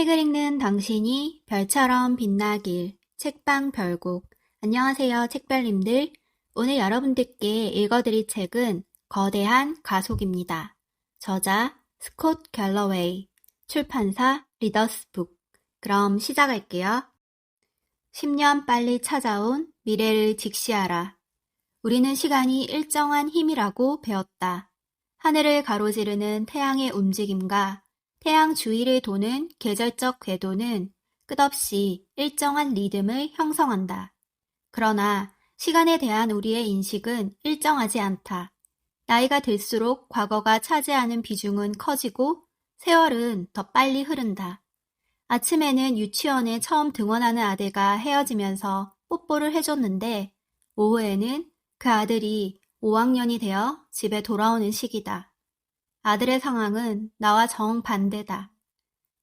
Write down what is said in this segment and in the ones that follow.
책을 읽는 당신이 별처럼 빛나길 책방 별곡 안녕하세요 책별님들 오늘 여러분들께 읽어드릴 책은 거대한 가속입니다. 저자 스콧 갤러웨이 출판사 리더스북 그럼 시작할게요. 10년 빨리 찾아온 미래를 직시하라. 우리는 시간이 일정한 힘이라고 배웠다. 하늘을 가로지르는 태양의 움직임과 태양 주위를 도는 계절적 궤도는 끝없이 일정한 리듬을 형성한다. 그러나 시간에 대한 우리의 인식은 일정하지 않다. 나이가 들수록 과거가 차지하는 비중은 커지고 세월은 더 빨리 흐른다. 아침에는 유치원에 처음 등원하는 아들과 헤어지면서 뽀뽀를 해줬는데 오후에는 그 아들이 5학년이 되어 집에 돌아오는 시기다. 아들의 상황은 나와 정반대다.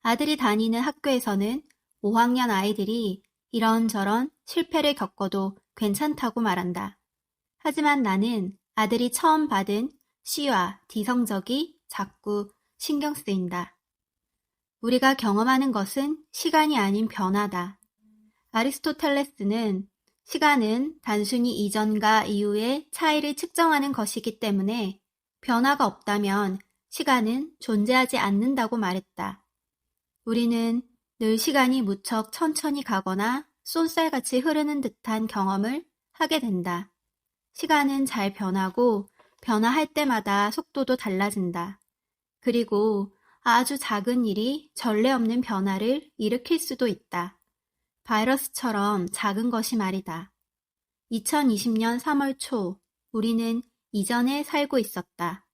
아들이 다니는 학교에서는 5학년 아이들이 이런저런 실패를 겪어도 괜찮다고 말한다. 하지만 나는 아들이 처음 받은 C와 D 성적이 자꾸 신경 쓰인다. 우리가 경험하는 것은 시간이 아닌 변화다. 아리스토텔레스는 시간은 단순히 이전과 이후의 차이를 측정하는 것이기 때문에 변화가 없다면 시간은 존재하지 않는다고 말했다. 우리는 늘 시간이 무척 천천히 가거나 쏜살같이 흐르는 듯한 경험을 하게 된다. 시간은 잘 변하고 변화할 때마다 속도도 달라진다. 그리고 아주 작은 일이 전례 없는 변화를 일으킬 수도 있다. 바이러스처럼 작은 것이 말이다. 2020년 3월 초, 우리는 이전에 살고 있었다.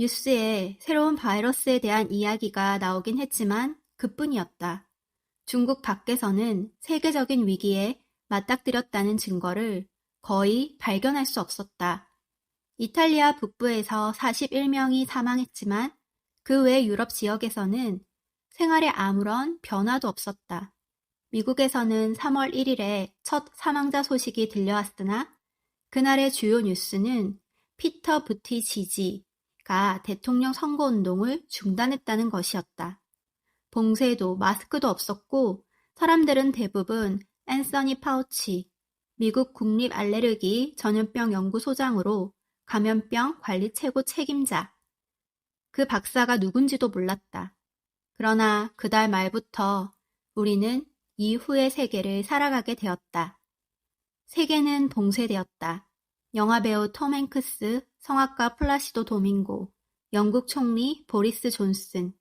뉴스에 새로운 바이러스에 대한 이야기가 나오긴 했지만 그뿐이었다. 중국 밖에서는 세계적인 위기에 맞닥뜨렸다는 증거를 거의 발견할 수 없었다. 이탈리아 북부에서 41명이 사망했지만 그 외 유럽 지역에서는 생활에 아무런 변화도 없었다. 미국에서는 3월 1일에 첫 사망자 소식이 들려왔으나 그날의 주요 뉴스는 피터 부티 지지, 가 대통령 선거운동을 중단했다는 것이었다. 봉쇄도 마스크도 없었고 사람들은 대부분 앤서니 파우치, 미국 국립 알레르기 전염병 연구소장으로 감염병 관리 최고 책임자. 그 박사가 누군지도 몰랐다. 그러나 그달 말부터 우리는 이후의 세계를 살아가게 되었다. 세계는 봉쇄되었다. 영화배우 톰 행크스, 성악가 플라시도 도밍고, 영국 총리 보리스 존슨,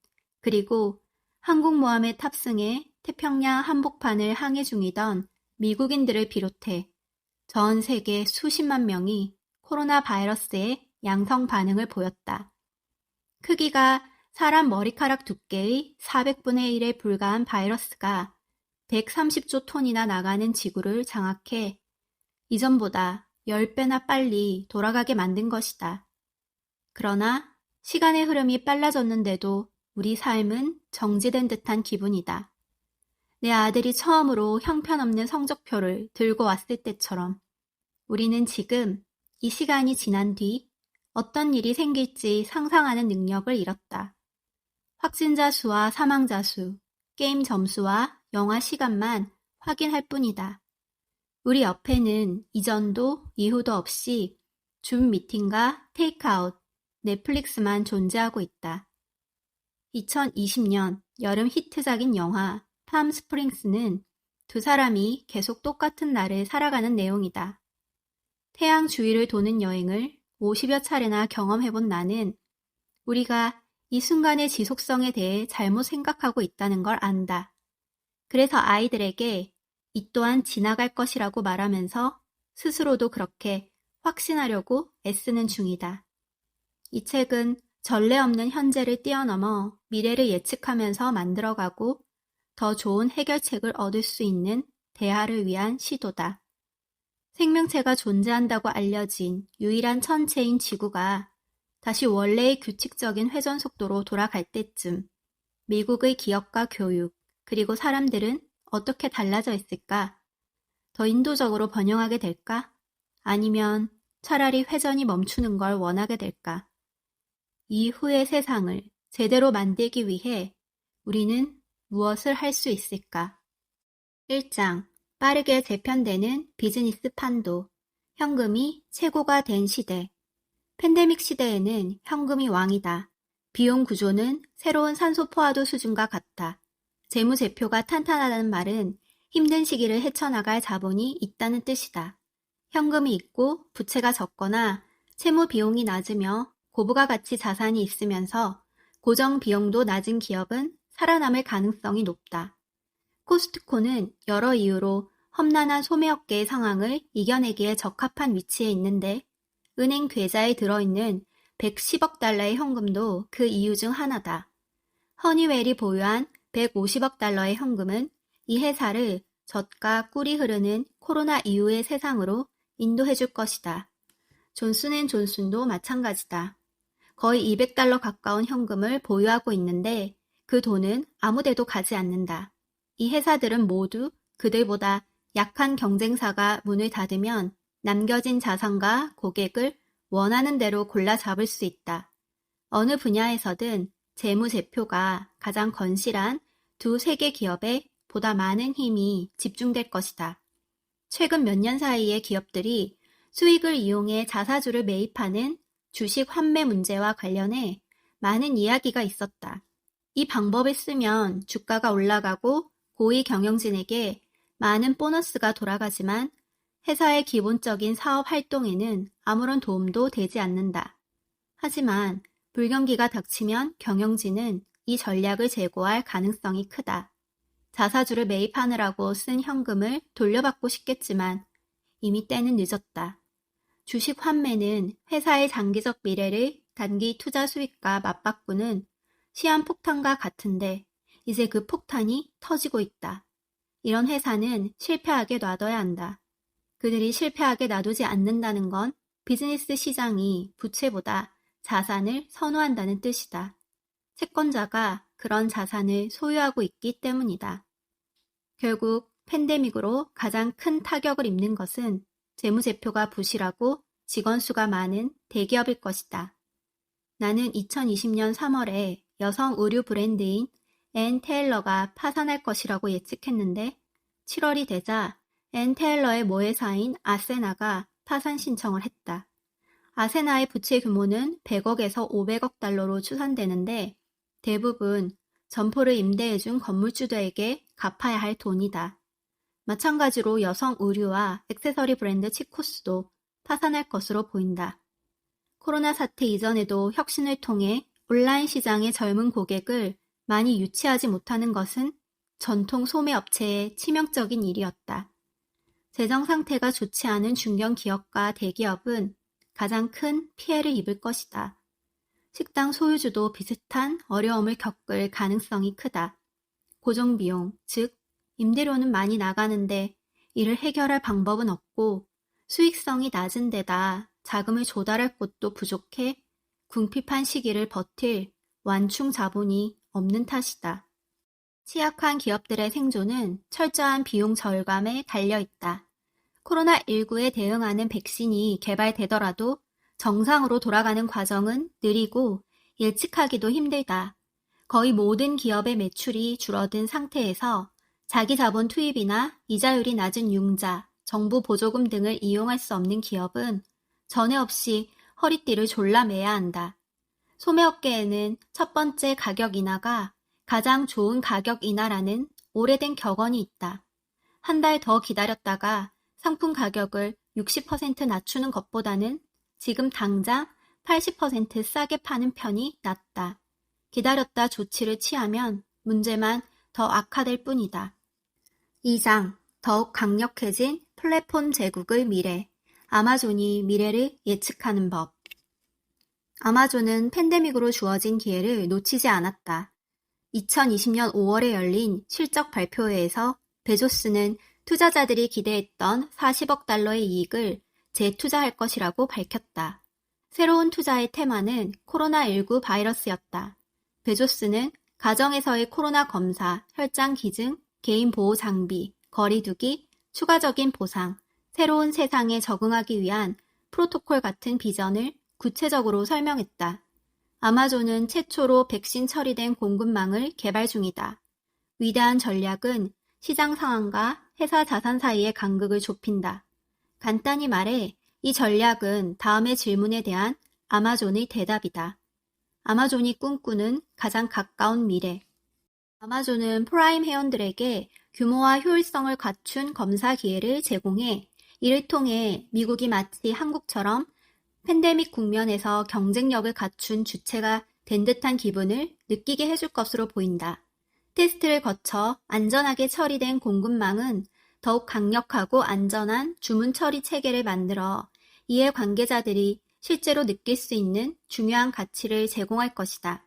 그리고 항공모함에 탑승해 태평양 한복판을 항해 중이던 미국인들을 비롯해 전 세계 수십만 명이 코로나 바이러스에 양성 반응을 보였다. 크기가 사람 머리카락 두께의 400분의 1에 불과한 바이러스가 130조 톤이나 나가는 지구를 장악해 이전보다 10배나 빨리 돌아가게 만든 것이다. 그러나 시간의 흐름이 빨라졌는데도 우리 삶은 정지된 듯한 기분이다. 내 아들이 처음으로 형편없는 성적표를 들고 왔을 때처럼 우리는 지금 이 시간이 지난 뒤 어떤 일이 생길지 상상하는 능력을 잃었다. 확진자 수와 사망자 수, 게임 점수와 영화 시간만 확인할 뿐이다. 우리 옆에는 이전도 이후도 없이 줌 미팅과 테이크아웃, 넷플릭스만 존재하고 있다. 2020년 여름 히트작인 영화 팜 스프링스는 두 사람이 계속 똑같은 날을 살아가는 내용이다. 태양 주위를 도는 여행을 50여 차례나 경험해본 나는 우리가 이 순간의 지속성에 대해 잘못 생각하고 있다는 걸 안다. 그래서 아이들에게 이 또한 지나갈 것이라고 말하면서 스스로도 그렇게 확신하려고 애쓰는 중이다. 이 책은 전례 없는 현재를 뛰어넘어 미래를 예측하면서 만들어가고 더 좋은 해결책을 얻을 수 있는 대화를 위한 시도다. 생명체가 존재한다고 알려진 유일한 천체인 지구가 다시 원래의 규칙적인 회전 속도로 돌아갈 때쯤 미국의 기업과 교육, 그리고 사람들은 어떻게 달라져 있을까? 더 인도적으로 번영하게 될까? 아니면 차라리 회전이 멈추는 걸 원하게 될까? 이후의 세상을 제대로 만들기 위해 우리는 무엇을 할 수 있을까? 1장 빠르게 재편되는 비즈니스 판도 현금이 최고가 된 시대 팬데믹 시대에는 현금이 왕이다. 비용 구조는 새로운 산소 포화도 수준과 같다. 재무제표가 탄탄하다는 말은 힘든 시기를 헤쳐나갈 자본이 있다는 뜻이다. 현금이 있고 부채가 적거나 채무 비용이 낮으며 고부가 가치 자산이 있으면서 고정 비용도 낮은 기업은 살아남을 가능성이 높다. 코스트코는 여러 이유로 험난한 소매업계의 상황을 이겨내기에 적합한 위치에 있는데 은행 계좌에 들어있는 110억 달러의 현금도 그 이유 중 하나다. 허니웰이 보유한 150억 달러의 현금은 이 회사를 젖과 꿀이 흐르는 코로나 이후의 세상으로 인도해 줄 것이다. 존슨앤존슨도 마찬가지다. 거의 200달러 가까운 현금을 보유하고 있는데 그 돈은 아무데도 가지 않는다. 이 회사들은 모두 그들보다 약한 경쟁사가 문을 닫으면 남겨진 자산과 고객을 원하는 대로 골라 잡을 수 있다. 어느 분야에서든 재무제표가 가장 건실한 두 세계 기업에 보다 많은 힘이 집중될 것이다. 최근 몇 년 사이에 기업들이 수익을 이용해 자사주를 매입하는 주식 환매 문제와 관련해 많은 이야기가 있었다. 이 방법을 쓰면 주가가 올라가고 고위 경영진에게 많은 보너스가 돌아가지만 회사의 기본적인 사업 활동에는 아무런 도움도 되지 않는다. 하지만 불경기가 닥치면 경영진은 이 전략을 재고할 가능성이 크다. 자사주를 매입하느라고 쓴 현금을 돌려받고 싶겠지만 이미 때는 늦었다. 주식 환매는 회사의 장기적 미래를 단기 투자 수익과 맞바꾸는 시한폭탄과 같은데 이제 그 폭탄이 터지고 있다. 이런 회사는 실패하게 놔둬야 한다. 그들이 실패하게 놔두지 않는다는 건 비즈니스 시장이 부채보다 자산을 선호한다는 뜻이다. 채권자가 그런 자산을 소유하고 있기 때문이다. 결국 팬데믹으로 가장 큰 타격을 입는 것은 재무제표가 부실하고 직원 수가 많은 대기업일 것이다. 나는 2020년 3월에 여성 의류 브랜드인 앤 테일러가 파산할 것이라고 예측했는데 7월이 되자 앤 테일러의 모회사인 아세나가 파산 신청을 했다. 아세나의 부채 규모는 100억에서 500억 달러로 추산되는데 대부분 점포를 임대해준 건물주들에게 갚아야 할 돈이다. 마찬가지로 여성 의류와 액세서리 브랜드 치코스도 파산할 것으로 보인다. 코로나 사태 이전에도 혁신을 통해 온라인 시장의 젊은 고객을 많이 유치하지 못하는 것은 전통 소매 업체의 치명적인 일이었다. 재정 상태가 좋지 않은 중견 기업과 대기업은 가장 큰 피해를 입을 것이다. 식당 소유주도 비슷한 어려움을 겪을 가능성이 크다. 고정비용, 즉, 임대료는 많이 나가는데 이를 해결할 방법은 없고 수익성이 낮은 데다 자금을 조달할 곳도 부족해 궁핍한 시기를 버틸 완충 자본이 없는 탓이다. 취약한 기업들의 생존은 철저한 비용 절감에 달려 있다. 코로나19에 대응하는 백신이 개발되더라도 정상으로 돌아가는 과정은 느리고 예측하기도 힘들다. 거의 모든 기업의 매출이 줄어든 상태에서 자기 자본 투입이나 이자율이 낮은 융자, 정부 보조금 등을 이용할 수 없는 기업은 전에 없이 허리띠를 졸라매야 한다. 소매업계에는 첫 번째 가격 인하가 가장 좋은 가격 인하라는 오래된 격언이 있다. 한 달 더 기다렸다가 상품 가격을 60% 낮추는 것보다는 지금 당장 80% 싸게 파는 편이 낫다. 기다렸다 조치를 취하면 문제만 더 악화될 뿐이다. 2장 더욱 강력해진 플랫폼 제국의 미래 아마존이 미래를 예측하는 법 아마존은 팬데믹으로 주어진 기회를 놓치지 않았다. 2020년 5월에 열린 실적 발표회에서 베조스는 투자자들이 기대했던 40억 달러의 이익을 재투자할 것이라고 밝혔다. 새로운 투자의 테마는 코로나19 바이러스였다. 베조스는 가정에서의 코로나 검사, 혈장 기증, 개인 보호 장비, 거리두기, 추가적인 보상, 새로운 세상에 적응하기 위한 프로토콜 같은 비전을 구체적으로 설명했다. 아마존은 최초로 백신 처리된 공급망을 개발 중이다. 위대한 전략은 시장 상황과 회사 자산 사이의 간극을 좁힌다. 간단히 말해 이 전략은 다음의 질문에 대한 아마존의 대답이다. 아마존이 꿈꾸는 가장 가까운 미래. 아마존은 프라임 회원들에게 규모와 효율성을 갖춘 검사 기회를 제공해 이를 통해 미국이 마치 한국처럼 팬데믹 국면에서 경쟁력을 갖춘 주체가 된 듯한 기분을 느끼게 해줄 것으로 보인다. 테스트를 거쳐 안전하게 처리된 공급망은 더욱 강력하고 안전한 주문 처리 체계를 만들어 이해 관계자들이 실제로 느낄 수 있는 중요한 가치를 제공할 것이다.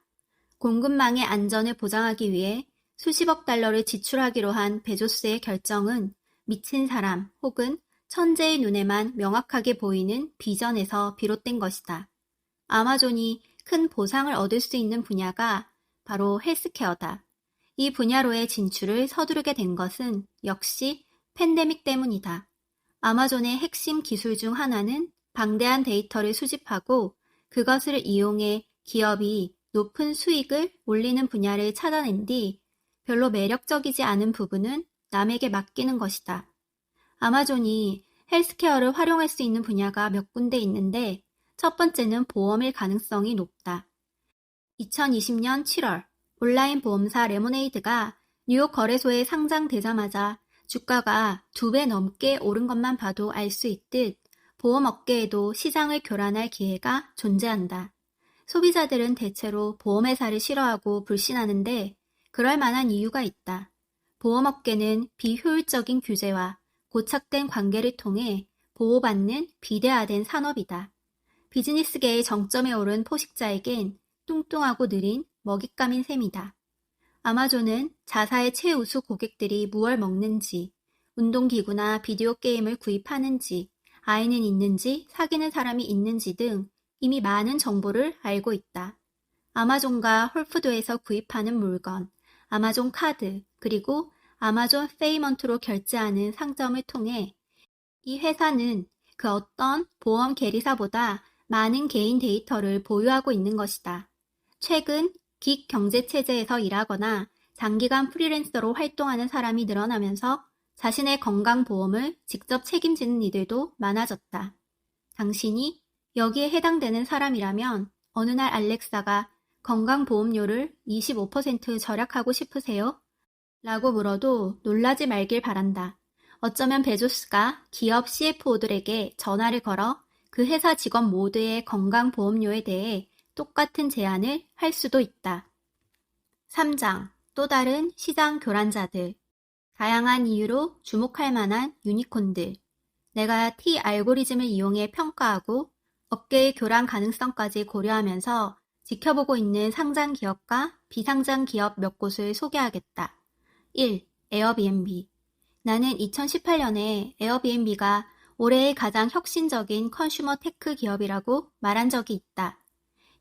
공급망의 안전을 보장하기 위해 수십억 달러를 지출하기로 한 베조스의 결정은 미친 사람 혹은 천재의 눈에만 명확하게 보이는 비전에서 비롯된 것이다. 아마존이 큰 보상을 얻을 수 있는 분야가 바로 헬스케어다. 이 분야로의 진출을 서두르게 된 것은 역시 팬데믹 때문이다. 아마존의 핵심 기술 중 하나는 방대한 데이터를 수집하고 그것을 이용해 기업이 높은 수익을 올리는 분야를 찾아낸 뒤 별로 매력적이지 않은 부분은 남에게 맡기는 것이다. 아마존이 헬스케어를 활용할 수 있는 분야가 몇 군데 있는데 첫 번째는 보험일 가능성이 높다. 2020년 7월 온라인 보험사 레모네이드가 뉴욕 거래소에 상장되자마자 주가가 두 배 넘게 오른 것만 봐도 알 수 있듯 보험 업계에도 시장을 교란할 기회가 존재한다. 소비자들은 대체로 보험회사를 싫어하고 불신하는데 그럴 만한 이유가 있다. 보험업계는 비효율적인 규제와 고착된 관계를 통해 보호받는 비대화된 산업이다. 비즈니스계의 정점에 오른 포식자에겐 뚱뚱하고 느린 먹잇감인 셈이다. 아마존은 자사의 최우수 고객들이 무얼 먹는지, 운동기구나 비디오 게임을 구입하는지, 아이는 있는지, 사귀는 사람이 있는지 등 이미 많은 정보를 알고 있다. 아마존과 홀푸드에서 구입하는 물건, 아마존 카드, 그리고 아마존 페이먼트로 결제하는 상점을 통해 이 회사는 그 어떤 보험 계리사보다 많은 개인 데이터를 보유하고 있는 것이다. 최근 긱 경제 체제에서 일하거나 장기간 프리랜서로 활동하는 사람이 늘어나면서 자신의 건강보험을 직접 책임지는 이들도 많아졌다. 당신이 여기에 해당되는 사람이라면 어느 날 알렉사가 건강보험료를 25% 절약하고 싶으세요? 라고 물어도 놀라지 말길 바란다. 어쩌면 베조스가 기업 CFO들에게 전화를 걸어 그 회사 직원 모두의 건강보험료에 대해 똑같은 제안을 할 수도 있다. 3장. 또 다른 시장 교란자들. 다양한 이유로 주목할 만한 유니콘들. 내가 T 알고리즘을 이용해 평가하고 업계의 교란 가능성까지 고려하면서 지켜보고 있는 상장 기업과 비상장 기업 몇 곳을 소개하겠다. 1. 에어비앤비. 나는 2018년에 에어비앤비가 올해의 가장 혁신적인 컨슈머 테크 기업이라고 말한 적이 있다.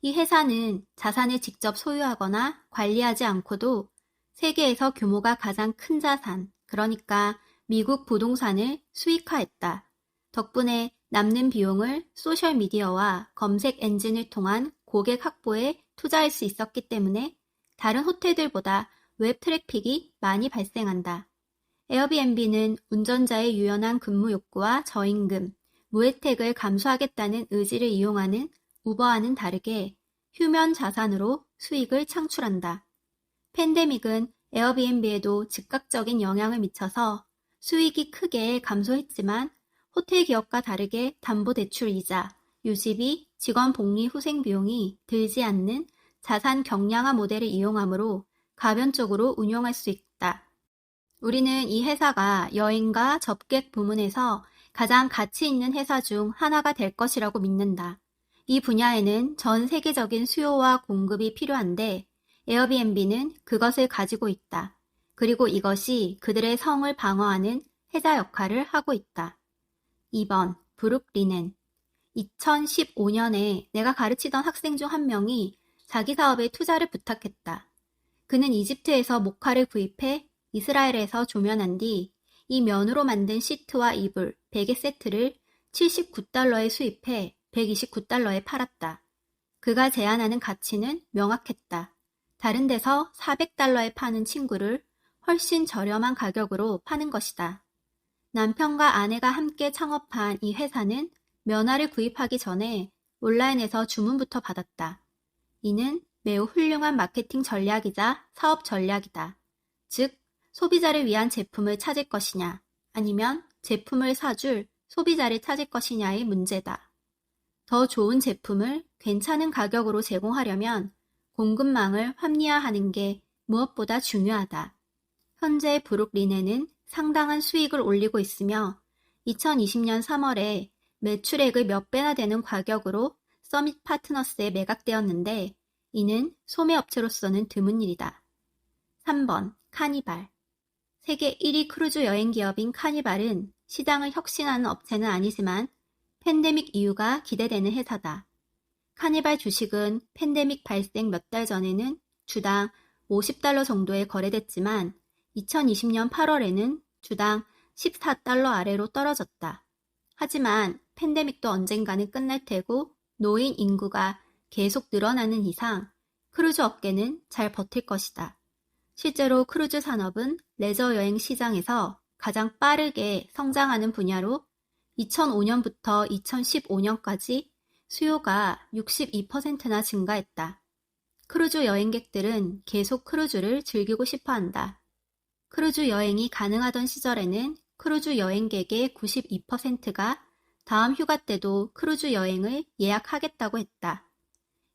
이 회사는 자산을 직접 소유하거나 관리하지 않고도 세계에서 규모가 가장 큰 자산, 그러니까 미국 부동산을 수익화했다. 덕분에 남는 비용을 소셜미디어와 검색 엔진을 통한 고객 확보에 투자할 수 있었기 때문에 다른 호텔들보다 웹 트래픽이 많이 발생한다. 에어비앤비는 운전자의 유연한 근무 욕구와 저임금, 무혜택을 감수하겠다는 의지를 이용하는 우버와는 다르게 휴면 자산으로 수익을 창출한다. 팬데믹은 에어비앤비에도 즉각적인 영향을 미쳐서 수익이 크게 감소했지만 호텔 기업과 다르게 담보 대출 이자, 유지비, 직원 복리 후생 비용이 들지 않는 자산 경량화 모델을 이용하므로 가변적으로 운용할 수 있다. 우리는 이 회사가 여행과 접객 부문에서 가장 가치 있는 회사 중 하나가 될 것이라고 믿는다. 이 분야에는 전 세계적인 수요와 공급이 필요한데 에어비앤비는 그것을 가지고 있다. 그리고 이것이 그들의 성을 방어하는 해자 역할을 하고 있다. 2번 브룩리넨 2015년에 내가 가르치던 학생 중 한 명이 자기 사업에 투자를 부탁했다. 그는 이집트에서 목화를 구입해 이스라엘에서 조면한 뒤 이 면으로 만든 시트와 이불, 베개 세트를 79달러에 수입해 129달러에 팔았다. 그가 제안하는 가치는 명확했다. 다른 데서 400달러에 파는 친구를 훨씬 저렴한 가격으로 파는 것이다. 남편과 아내가 함께 창업한 이 회사는 면화를 구입하기 전에 온라인에서 주문부터 받았다. 이는 매우 훌륭한 마케팅 전략이자 사업 전략이다. 즉, 소비자를 위한 제품을 찾을 것이냐, 아니면 제품을 사줄 소비자를 찾을 것이냐의 문제다. 더 좋은 제품을 괜찮은 가격으로 제공하려면 공급망을 합리화하는 게 무엇보다 중요하다. 현재 브룩린에는 상당한 수익을 올리고 있으며 2020년 3월에 매출액의 몇 배나 되는 가격으로 서밋 파트너스에 매각되었는데 이는 소매업체로서는 드문 일이다. 3번 카니발 세계 1위 크루즈 여행 기업인 카니발은 시장을 혁신하는 업체는 아니지만 팬데믹 이유가 기대되는 회사다. 카니발 주식은 팬데믹 발생 몇 달 전에는 주당 50달러 정도에 거래됐지만 2020년 8월에는 주당 14달러 아래로 떨어졌다. 하지만 팬데믹도 언젠가는 끝날 테고 노인 인구가 계속 늘어나는 이상 크루즈 업계는 잘 버틸 것이다. 실제로 크루즈 산업은 레저 여행 시장에서 가장 빠르게 성장하는 분야로 2005년부터 2015년까지 수요가 62%나 증가했다. 크루즈 여행객들은 계속 크루즈를 즐기고 싶어 한다. 크루즈 여행이 가능하던 시절에는 크루즈 여행객의 92%가 다음 휴가 때도 크루즈 여행을 예약하겠다고 했다.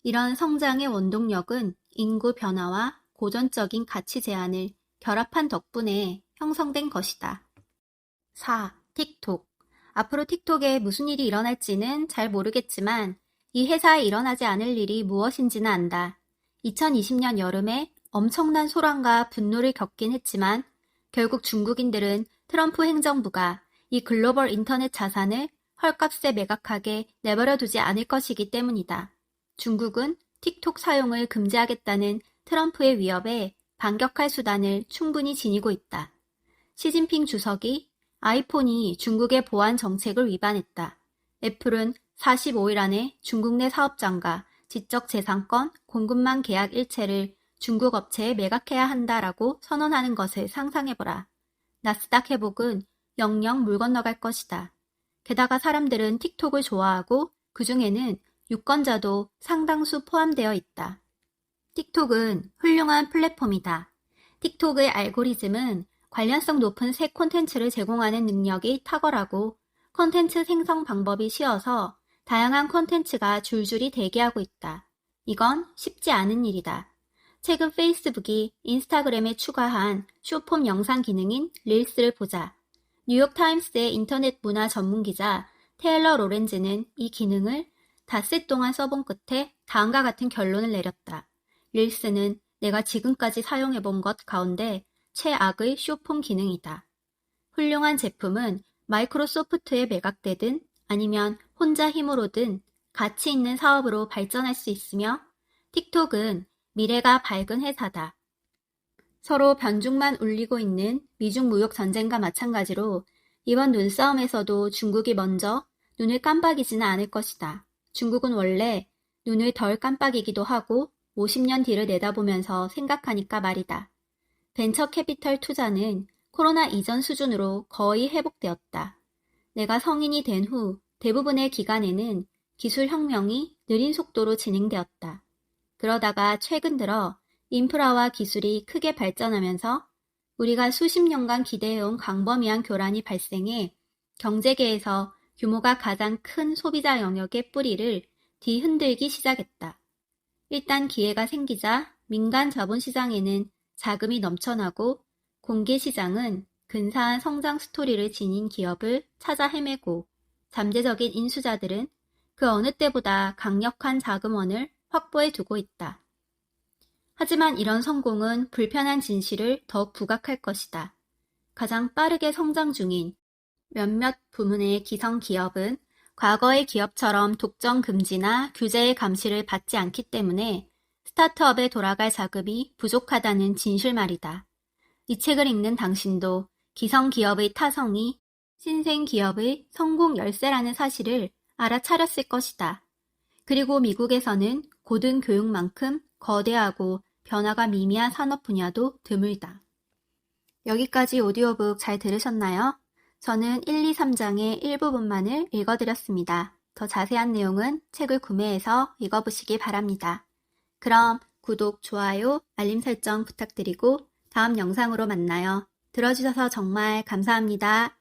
이런 성장의 원동력은 인구 변화와 고전적인 가치 제한을 결합한 덕분에 형성된 것이다. 4. 틱톡. 앞으로 틱톡에 무슨 일이 일어날지는 잘 모르겠지만 이 회사에 일어나지 않을 일이 무엇인지는 안다. 2020년 여름에 엄청난 소란과 분노를 겪긴 했지만 결국 중국인들은 트럼프 행정부가 이 글로벌 인터넷 자산을 헐값에 매각하게 내버려 두지 않을 것이기 때문이다. 중국은 틱톡 사용을 금지하겠다는 트럼프의 위협에 반격할 수단을 충분히 지니고 있다. 시진핑 주석이 아이폰이 중국의 보안 정책을 위반했다. 애플은 45일 안에 중국 내 사업장과 지적재산권 공급망 계약 일체를 중국 업체에 매각해야 한다라고 선언하는 것을 상상해보라. 나스닥 회복은 영영 물 건너갈 것이다. 게다가 사람들은 틱톡을 좋아하고 그 중에는 유권자도 상당수 포함되어 있다. 틱톡은 훌륭한 플랫폼이다. 틱톡의 알고리즘은 관련성 높은 새 콘텐츠를 제공하는 능력이 탁월하고 콘텐츠 생성 방법이 쉬워서 다양한 콘텐츠가 줄줄이 대기하고 있다. 이건 쉽지 않은 일이다. 최근 페이스북이 인스타그램에 추가한 쇼폼 영상 기능인 릴스를 보자. 뉴욕타임스의 인터넷 문화 전문 기자 테일러 로렌즈는 이 기능을 닷새 동안 써본 끝에 다음과 같은 결론을 내렸다. 릴스는 내가 지금까지 사용해본 것 가운데 최악의 쇼폼 기능이다. 훌륭한 제품은 마이크로소프트에 매각되든 아니면 혼자 힘으로든 가치 있는 사업으로 발전할 수 있으며 틱톡은 미래가 밝은 회사다. 서로 변죽만 울리고 있는 미중 무역 전쟁과 마찬가지로 이번 눈싸움에서도 중국이 먼저 눈을 깜빡이지는 않을 것이다. 중국은 원래 눈을 덜 깜빡이기도 하고 50년 뒤를 내다보면서 생각하니까 말이다. 벤처 캐피털 투자는 코로나 이전 수준으로 거의 회복되었다. 내가 성인이 된 후 대부분의 기간에는 기술 혁명이 느린 속도로 진행되었다. 그러다가 최근 들어 인프라와 기술이 크게 발전하면서 우리가 수십 년간 기대해온 광범위한 교란이 발생해 경제계에서 규모가 가장 큰 소비자 영역의 뿌리를 뒤흔들기 시작했다. 일단 기회가 생기자 민간 자본시장에는 자금이 넘쳐나고 공개 시장은 근사한 성장 스토리를 지닌 기업을 찾아 헤매고 잠재적인 인수자들은 그 어느 때보다 강력한 자금원을 확보해 두고 있다. 하지만 이런 성공은 불편한 진실을 더욱 부각할 것이다. 가장 빠르게 성장 중인 몇몇 부문의 기성 기업은 과거의 기업처럼 독점 금지나 규제의 감시를 받지 않기 때문에 스타트업에 돌아갈 자금이 부족하다는 진실 말이다. 이 책을 읽는 당신도 기성 기업의 타성이 신생 기업의 성공 열쇠라는 사실을 알아차렸을 것이다. 그리고 미국에서는 고등 교육만큼 거대하고 변화가 미미한 산업 분야도 드물다. 여기까지 오디오북 잘 들으셨나요? 저는 1, 2, 3장의 일부분만을 읽어드렸습니다. 더 자세한 내용은 책을 구매해서 읽어보시기 바랍니다. 그럼 구독, 좋아요, 알림 설정 부탁드리고 다음 영상으로 만나요. 들어주셔서 정말 감사합니다.